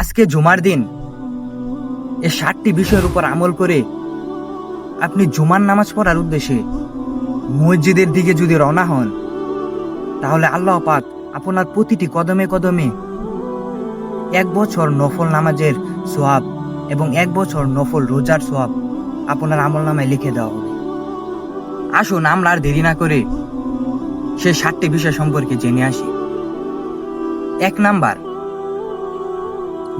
আজকে জুমার দিন এ ষাটটি বিষয়ের উপর আমল করে আপনি জুমার নামাজ পড়ার উদ্দেশ্যে মসজিদের দিকে যদি রওনা হন, তাহলে আল্লাহ পাক আপনার প্রতিটি কদমে কদমে এক বছর নফল নামাজের সোয়াব এবং এক বছর নফল রোজার সোয়াব আপনার আমল নামায় লিখে দেওয়া হবে। আসুন আমরা আর দেরি না করে সে সাতটি বিষয় সম্পর্কে জেনে আসি। এক নাম্বার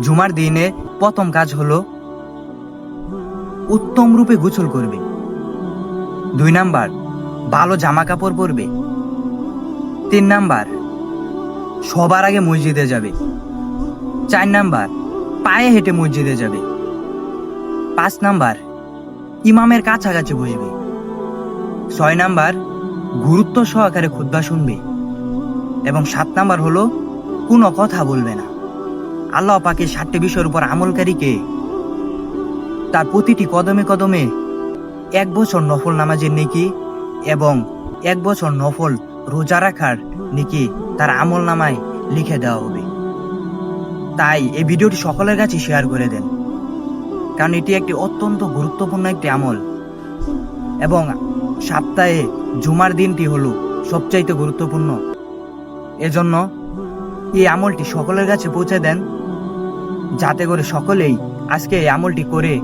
জুমার দিনে প্রথম কাজ হলো উত্তম রূপে গোসল করবে। দুই নাম্বার, ভালো জামা কাপড় পরবে। তিন নাম্বার, সবার আগে মসজিদে যাবে। চার নাম্বার, পায়ে হেঁটে মসজিদে যাবে। পাঁচ নাম্বার, ইমামের কাছাকাছি বসবে। ছয় নাম্বার, গুরুত্ব সহকারে খুদ্া শুনবে। এবং সাত নাম্বার হলো কোনো কথা বলবে না। আল্লাহ পাকে ষাটটি বিষয়ের উপর আমলকারীকে তার প্রতিটি কদমে কদমে এক বছর নফল নামাজের নেকি এবং এক বছর নফল রোজা রাখার নেকি তার আমল নামায় লিখে দেওয়া হবে। তাই এই ভিডিওটি সকলের কাছে শেয়ার করে দেন। কারণ এটি একটি অত্যন্ত গুরুত্বপূর্ণ একটি আমল। এবং সপ্তাহে জুমার দিনটি হলো সবচাইতে গুরুত্বপূর্ণ। এজন্য এই আমলটি সকলের কাছে পৌঁছে দেন। যাতে করে সকলেই আজকে এই আমলটি করে,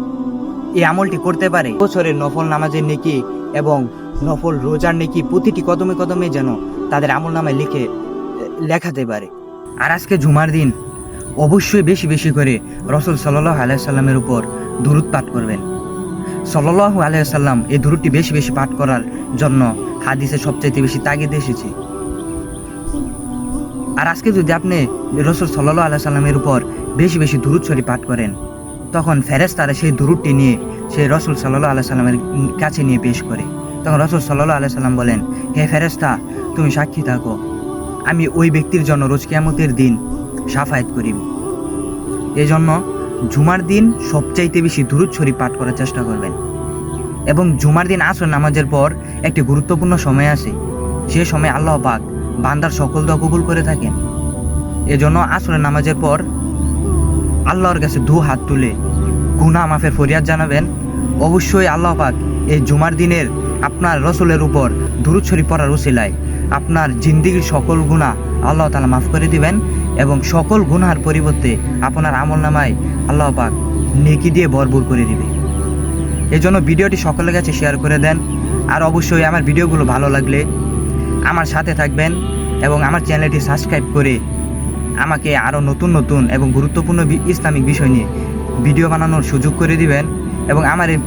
এই আমলটি করতে পারে। বছরের নফল নামাজের নেকি এবং নফল রোজার নেকি প্রতিটি কদমে কদমে যেন তাদের আমল নামায় লিখে, লেখাতে পারে। আর আজকে জুমার দিন, অবশ্যই বেশি বেশি করে রসুল সাল্লাহ আলাইসাল্লামের উপর দুরুদ পাঠ করবেন। সাল্লাহ আলাইসাল্লাম এই দুরুদটি বেশি বেশি পাঠ করার জন্য হাদিসে সবচাইতে বেশি তাগিদ এসেছে। আর আজকে যদি আপনি রসুল সাল্লাহ আল্লাহ সাল্লামের উপর বেশি বেশি দুরুদ শরীফ পাঠ করেন, তখন ফেরেস তারা সেই দুরুদটি নিয়ে সেই রসুল সাল্লাহ আল্লাহ সাল্লামের কাছে নিয়ে পেশ করে। তখন রসুল সাল্লাহ আল্লাহ সাল্লাম বলেন, হে ফেরেস্তা তুমি সাক্ষী থাকো। আমি ওই ব্যক্তির জন্য রোজ কিয়ামতের দিন সাফায়াত করিব। এজন্য জুমার দিন সবচাইতে বেশি দুরুদ শরীফ পাঠ করার চেষ্টা করবেন। এবং জুমার দিন আসর নামাজের পর একটি গুরুত্বপূর্ণ সময় আছে। সে সময় আল্লাহ পাক বান্দার সকল দোয়া কবুল করে থাকেন। এজন্য আসরের নামাজের পর আল্লাহর কাছে দু হাত তুলে গুনা মাফের ফরিয়াদ জানাবেন। অবশ্যই আল্লাহ পাক এই জুমার দিনের আপনার রসুলের উপর দুরুদ পড়ার উসিলায় আপনার জিন্দিগির সকল গুণা আল্লাহ তালা মাফ করে দিবেন এবং সকল গুনার পরিবর্তে আপনার আমল নামায় আল্লাহ পাক নেকি দিয়ে ভরপুর করে দিবে। এই জন্য ভিডিওটি সকলের কাছে শেয়ার করে দেন। আর অবশ্যই আমার ভিডিওগুলো ভালো লাগলে আমার সাথে থাকবেন এবং আমার চ্যানেলটি সাবস্ক্রাইব করে আমাকে আরও নতুন নতুন এবং গুরুত্বপূর্ণ ইসলামিক বিষয় নিয়ে ভিডিও বানানোর সুযোগ করে দিবেন এবং আমার এই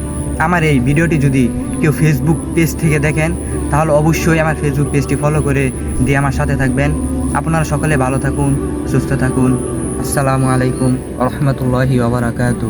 আমার এই ভিডিওটি যদি কেউ ফেসবুক পেজ থেকে দেখেন, তাহলে অবশ্যই আমার ফেসবুক পেজটি ফলো করে দিয়ে আমার সাথে থাকবেন। আপনারা সকলে ভালো থাকুন, সুস্থ থাকুন। আসসালামু আলাইকুম রহমতুল্লাহি ওবরাকাতু